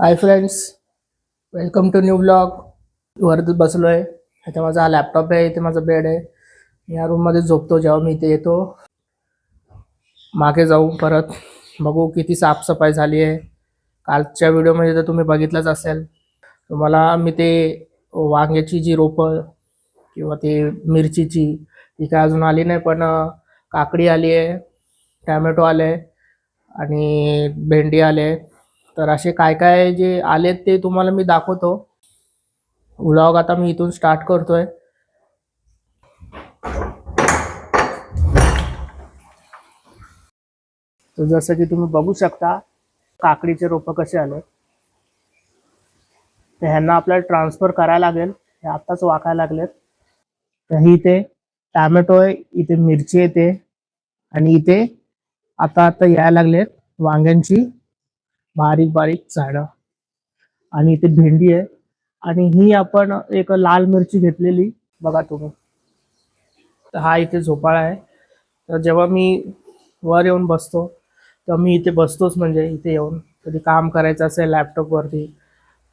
Hi friends welcome to new blog वरती बसलो आहे इथे माझा हा लॅपटॉप आहे इथे माझा बेड आहे. या रूममध्ये झोपतो जेव्हा मी इथे येतो. मागे जाऊ परत. बघू किती साफसफाई झाली आहे. कालच्या व्हिडिओमध्ये तर तुम्ही बघितलंच असेल. तुम्हाला मी ते वांग्याची जी रोपं किंवा ते मिरचीची ती काय अजून आली नाही पण काकडी आली आहे टॅमॅटो आले आणि भेंडी आले तर असे काय काय जे आलेत ते तुम्हाला मी दाखवतो. व्लॉग आता मी इथून स्टार्ट करतोय. तर जसं की तुम्ही बघू शकता काकडीचे रोपं कसे आले. तर ह्यांना आपल्याला ट्रान्सफर करायला लागेल. हे आत्ताच वाकायला लागलेत. तर ही इथे टॅमॅटो आहे इथे मिरची येते. आणि इथे आता आता यायला लागलेत वांग्यांची. बारीक बारीक झाड. आणि इथे भेंडी आहे. आणि ही आपण एक लाल मिरची घेतलेली बघा तुम्ही. तर हा इथे झोपाळा आहे. तर जेव्हा मी वर येऊन बसतो तर मी इथे बसतोच म्हणजे इथे येऊन. कधी काम करायचं असेल लॅपटॉपवरती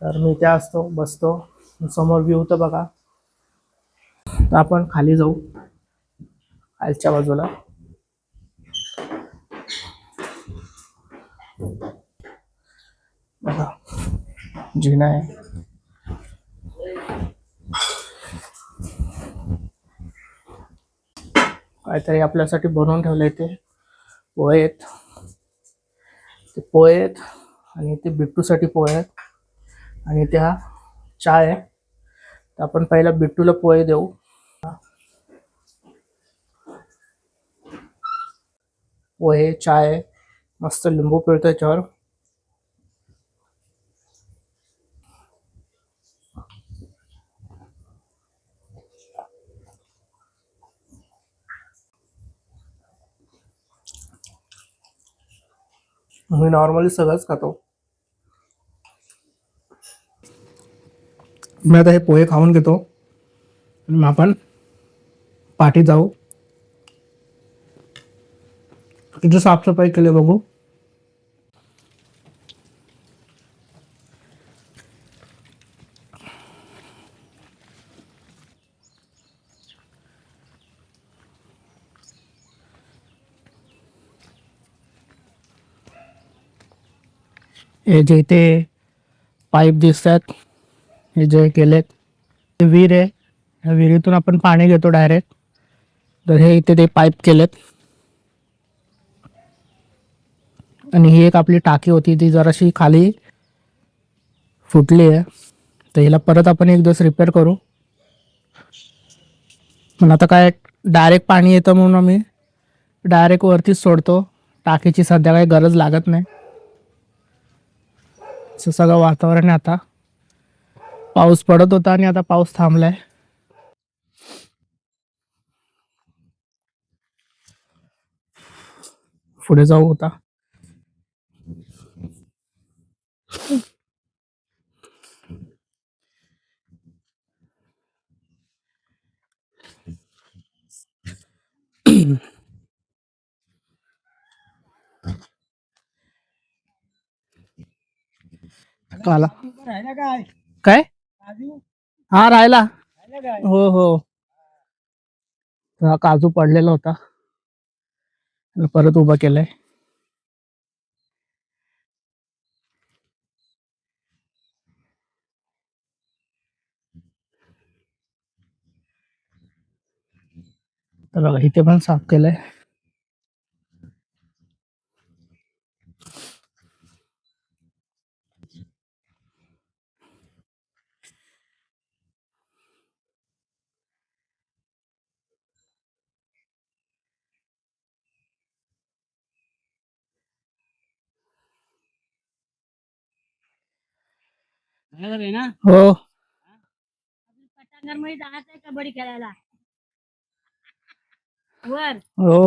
तर मी इथे असतो बसतो. समोर व्ह्यू तर बघा. तर आपण खाली जाऊ. खालच्या बाजूला. बघा. आहे. काहीतरी आपल्यासाठी बनवून ठेवलंय ते. पोहे आहेत. ते पोहे आहेत आणि ते बिट्टूसाठी पोहे आहेत. आणि त्या चाय आहे. तर आपण पहिला बिट्टूला पोहे देऊ. पोहे चहा आहे मस्त लिंबू पिळतो याच्यावर. मी नॉर्मली सगळंच खातो. मी आता हे पोहे खाऊन घेतो. मग आपण पाठी जाऊ. सफ़ाई साफसफाई केली बघू. हे जे इथे पाईप दिसतात हे जे केलेत ते विहीर आहे. या विहिरीतून आपण पाणी घेतो डायरेक्ट. तर हे इथे ते पाईप केलेत. आणि ही एक आपली टाकी होती ती जराशी खाली फुटली आहे. तर हिला परत आपण एक दिवस रिपेअर करू. पण आता काय डायरेक्ट पाणी येतं म्हणून आम्ही डायरेक्ट वरतीच सोडतो. टाकीची सध्या काही गरज लागत नाही. असं सगळं वातावरण आहे आता. पाऊस पडत होता आणि आता पाऊस थांबलाय. पुढे जाऊ होता काला राहिला काय? काय? काजू? हा राहिला. राहिला काय? हो हो. हा काजू पडलेला होता. परत उभा केलाय. तर बघा इथे पण साफ केलंय. राहिला काय ना? हो. पटांगरमध्ये जायचंय कबड्डी खेळायला. वर. हो.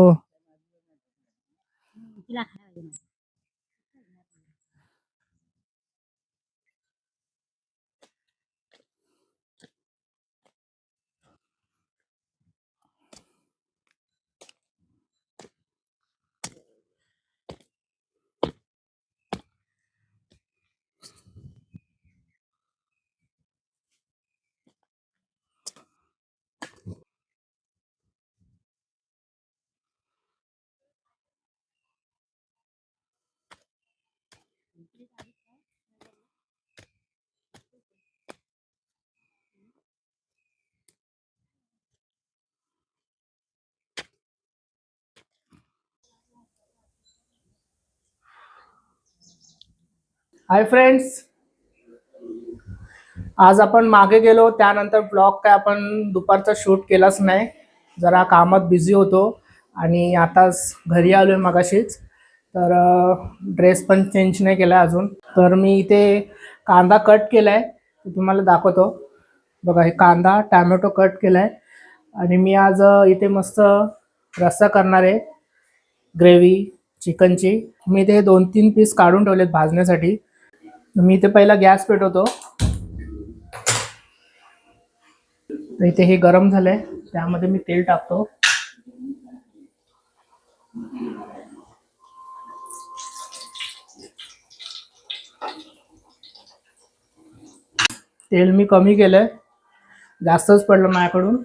तिला खायला हाय फ्रेंड्स आज आपण मागे गेलो त्यानंतर ब्लॉग काय आपण दुपारचा शूट केलाच नाही. जरा कामात बिझी होतो आणि आताच घरी आलोय मगाशीच. तर ड्रेस पण चेंज नाही केला अजून. तर मी इथे कांदा कट केलाय. आहे तुम्हाला दाखवतो. बघा हे कांदा टॅमॅटो कट केलाय. आणि मी आज इथे मस्त रस्सा करणार आहे. ग्रेव्ही चिकनची. मी ते दोन तीन पीस काढून ठेवलेत भाजण्यासाठी. मी इथे पहिला गॅस पेटवतो. तर इथे हे गरम झालंय. त्यामध्ये मी तेल टाकतो. तेल मी कमी केलंय. जास्तच पडलं माझ्याकडून.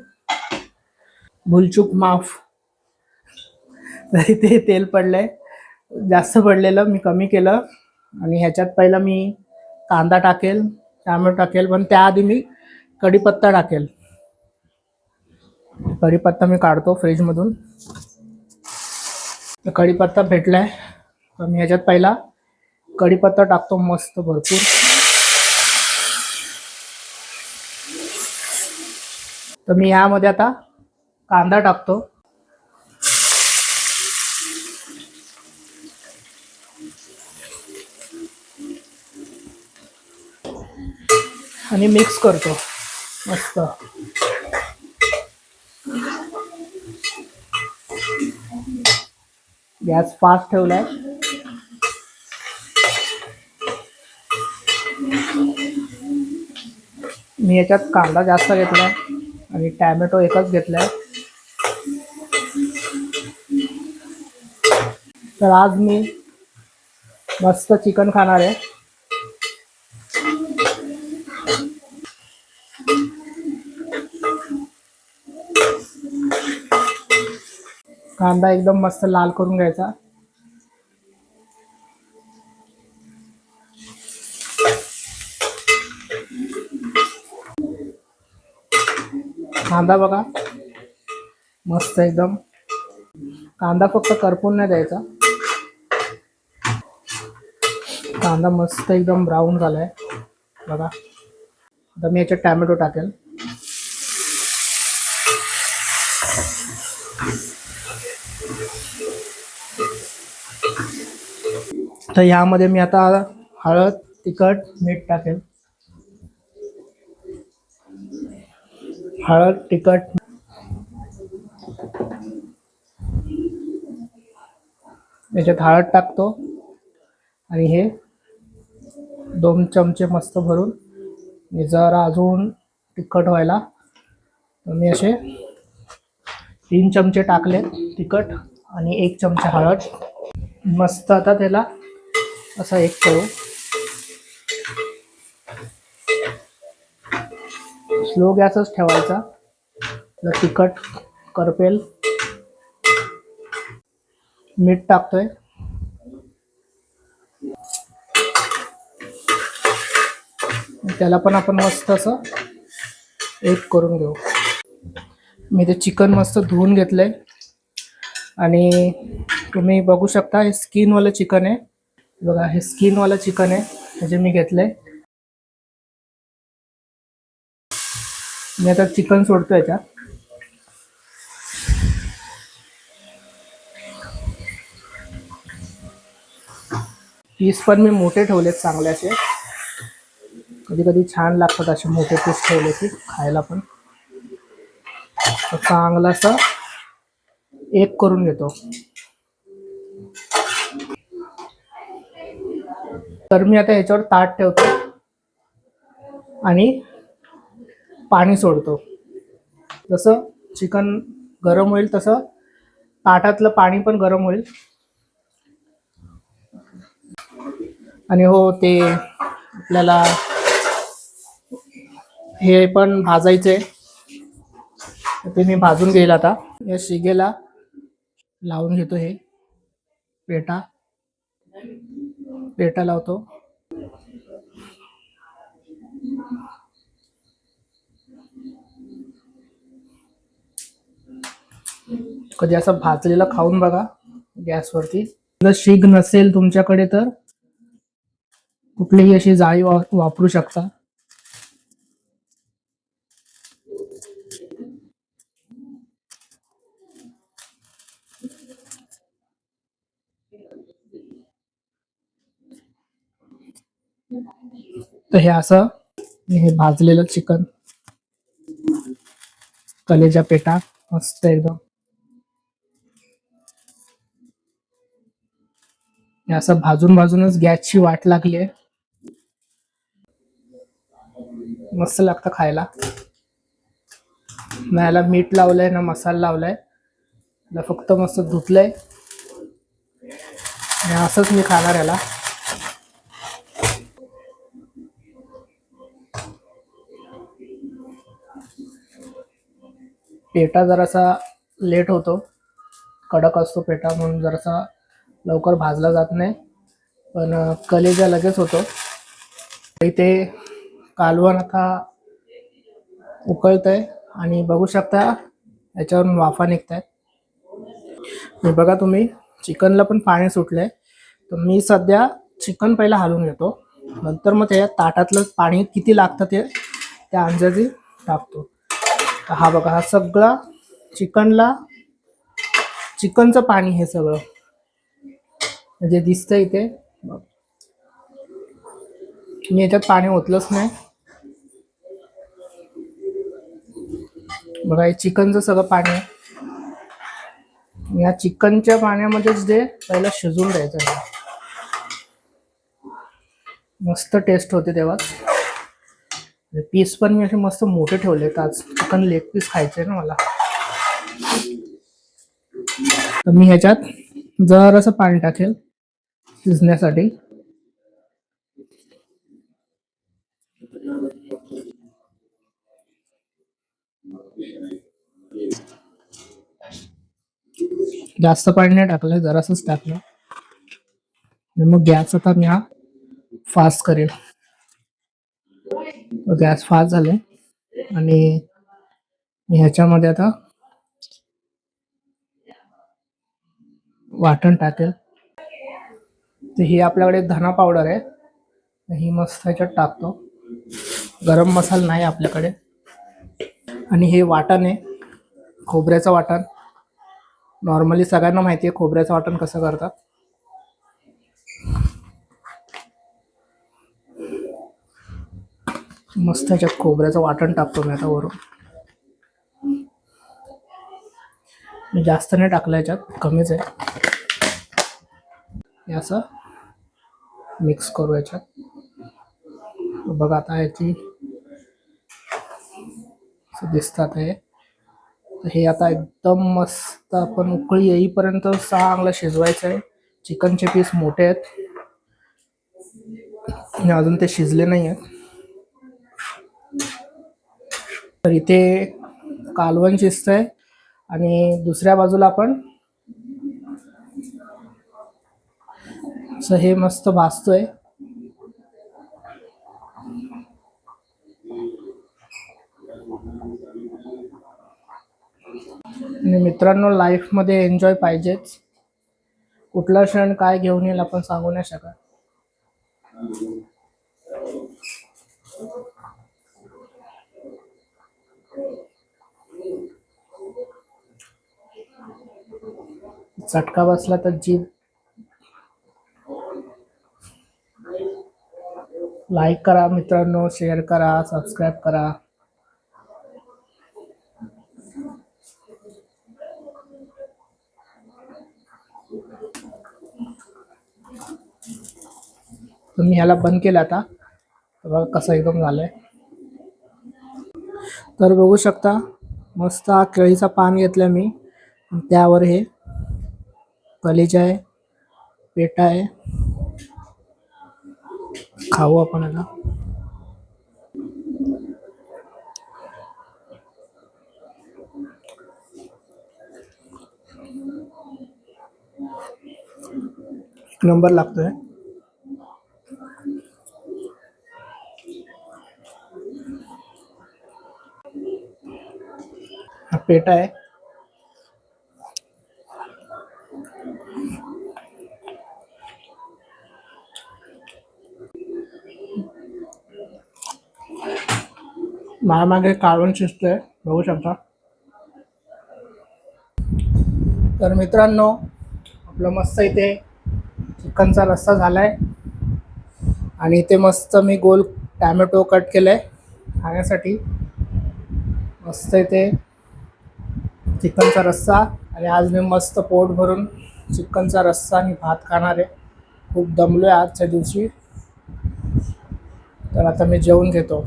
भुलचूक माफ. तरी ते तेल पडलंय. जास्त पडलेलं मी कमी केलं. आणि ह्याच्यात पहिला मी कांदा टाकेल टॅमॅटो टाकेल पण त्याआधी मी कढीपत्ता टाकेल. कढीपत्ता मी काढतो फ्रीजमधून. कढीपत्ता भेटलाय. तर मी ह्याच्यात पहिला कढीपत्ता टाकतो मस्त भरपूर. तर मी यामध्ये आता कांदा टाकतो. आणि मिक्स करतो. मस्त. गॅस फास्ट ठेवलाय. मी याच्यात कांदा जास्त घेतलाय. आणि टॅमॅटो एकच घेतलाय. तर आज मी मस्त चिकन खाणार आहे. कांदा एकदम मस्त लाल करून घ्यायचा. कांदा बघा. मस्त एकदम. कांदा फक्त करपून नाही द्यायचा. कांदा मस्त एकदम ब्राऊन झालाय. बघा. आता मी याच्यात टॅमॅटो टाकेल. तर ह्यामध्ये मी आता हळद तिखट मीठ टाकेल. हळद तिखट. याच्यात हळद टाकतो. आणि हे दोन चमचे मस्त भरून मी जरा अजून तिखट व्हायला. तर मी असे तीन चमचे टाकले तिखट आणि एक चमचा हळद. मस्त आता त्याला असा एक करू. स्लो गॅसच ठेवायचा. तिखट करपेल. मीठ टाकतोय. त्याला पण आपण मस्त असं एक करून घेऊ. मी ते चिकन मस्त धुवून घेतलंय. आणि तुम्ही बघू शकता हे स्किनवालं चिकन आहे. बघा हे स्किनवालं चिकन आहे. हे जे मी घेतलंय. मी आता चिकन सोडतो याच्यात. पीस पण मी मोठे ठेवलेत चांगले असे. कधी कधी छान लागतात असे मोठे पीस ठेवले की खायला पण. चांगला असा एक करून घेतो. तर मी आता याच्यावर ताट ठेवतो. आणि पाणी सोडतो. जसं चिकन गरम होईल तसं ताटातलं पाणी पण गरम होईल. आणि हो ते आपल्याला हे पण भाजायचे. ते मी भाजून घेईल आता. या शिगेला लावून घेतो हे. पेटा. पेटा लावतो. कधी असं भाजलेलं खाऊन बघा गॅसवरती. जर शीग नसेल तुमच्याकडे तर कुठलीही अशी जाळी वापरू शकता. तर हे असं हे भाजलेलं चिकन. कलेजा पेटा मस्त एकदम. असं भाजून भाजूनच गॅसची वाट लागली आहे. मस्त लागतं खायला. ना याला मीठ लावलंय ना मसाला लावलाय. याला फक्त मस्त धुतलंय. असंच मी खाणार याला. पेटा जरासा लेट होतो. कडक असतो पेटा म्हणून जरासा लवकर भाजला जात नाही. पण कलेजा लगेच होतो. इथे कालवण आता उकळतंय आणि बघू शकता याच्यावरून वाफा निघत आहेत बघा तुम्ही चिकनला पण पाणी सुटलंय. तर मी सध्या चिकन पहिला हलवून घेतो. नंतर मग त्या ताटातलं पाणी किती लागतं ते त्या अंदाजे टाकतो. तर हा बघा हा सगळा चिकनला चिकनचं पाणी हे सगळं. म्हणजे दिसत इथे मी याच्यात पाणी ओतलंच नाही. बघा हे चिकनचं सगळं पाणी आहे. या चिकनच्या पाण्यामध्येच ते पहिला शिजवून द्यायचं मस्त टेस्ट होते तेव्हाच पीस पण मी असे मस्त मोठे ठेवले आज. चिकन लेग पीस खायचे ना मला. तर मी ह्याच्यात जरासं पाणी टाकेल. शिजण्यासाठी. जास्त पाणी नाही टाकलं जरासच टाकलं. आणि मग गॅस आता मी हा फास्ट करेल. गॅस फास्ट झाले. आणि मी ह्याच्यामध्ये आता वाटण टाकेल. तर ही आपल्याकडे धना पावडर आहे. ही मस्त ह्याच्यात टाकतो. गरम मसाला नाही आपल्याकडे. आणि हे वाटण आहे. खोबऱ्याचं वाटण. नॉर्मली सगळ्यांना माहिती आहे खोबऱ्याचं वाटण कसं करतात. मस्त ह्याच्यात खोबऱ्याचं वाटण टाकतो मी आता वरून. मी जास्त नाही टाकलं याच्यात कमीच आहे. असं. मिक्स करू याच्यात. बघा आता याची दिसतात हे. हे आता एकदम मस्त आपण उकळी येईपर्यंत चांगलं शिजवायचं आहे. चिकनचे पीस मोठे आहेत. अजून ते शिजले नाही आहेत. तर इथे कालवण शिजतंय. आणि दुसऱ्या बाजूला आपण असं हे मस्त भासतोय आणि मित्रांनो लाईफमध्ये एन्जॉय पाहिजेच. कुठला क्षण काय घेऊन येईल आपण सांगू नाही शकत. चटका बसला तर जीभ लाईक करा मित्रांनो शेअर करा सबस्क्राईब करा. तुम्ही ह्याला बंद केलं आता. बघा कसं एकदम झालंय. तर बघू शकता मस्त हा केळीचा पान घेतलं मी. त्यावर हे कलेजा आहे पेटा आहे. खाऊ आपण आता. एक नंबर लागतोय. हा पेटा आहे. माझ्या मागे काळवण शिजतोय बघू शकता. तर मित्रांनो आपलं मस्त इथे चिकनचा रस्सा झालाय. आणि इथे मस्त मी गोल टॅमॅटो कट केलंय खाण्यासाठी. मस्त इथे चिकनचा रस्सा. आणि आज मी मस्त पोट भरून चिकनचा रस्सा आणि भात खाणार आहे. खूप दमलो आहे आजच्या दिवशी. तर आता मी जेवून घेतो.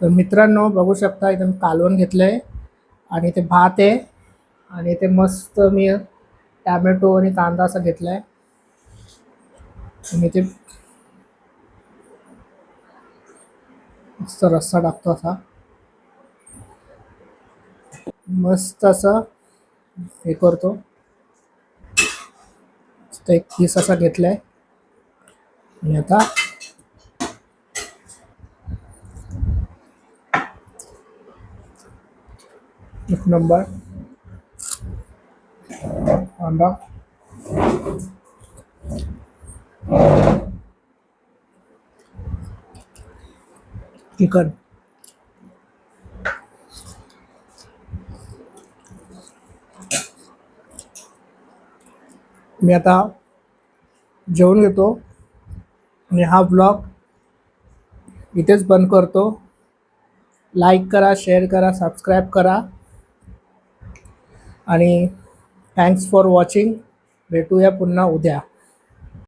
तर मित्रांनो बघू शकता इथे मी कालवण घेतलं आहे आणि ते भात आहे. आणि ते मस्त मी टॅमॅटो आणि कांदा असा घेतला आहे आणि ते मस्त रस्सा टाकतो असा. मस्त असं हे करतो. एक पीस असा घेतलाय. आणि आता एक नंबर. कांदा चिकन मी आता जेवून घेतो आणि हा ब्लॉग इथेच बंद करतो. लाईक करा शेअर करा सबस्क्राईब करा. आणि थँक्स फॉर वॉचिंग भेटूया पुन्हा उद्या.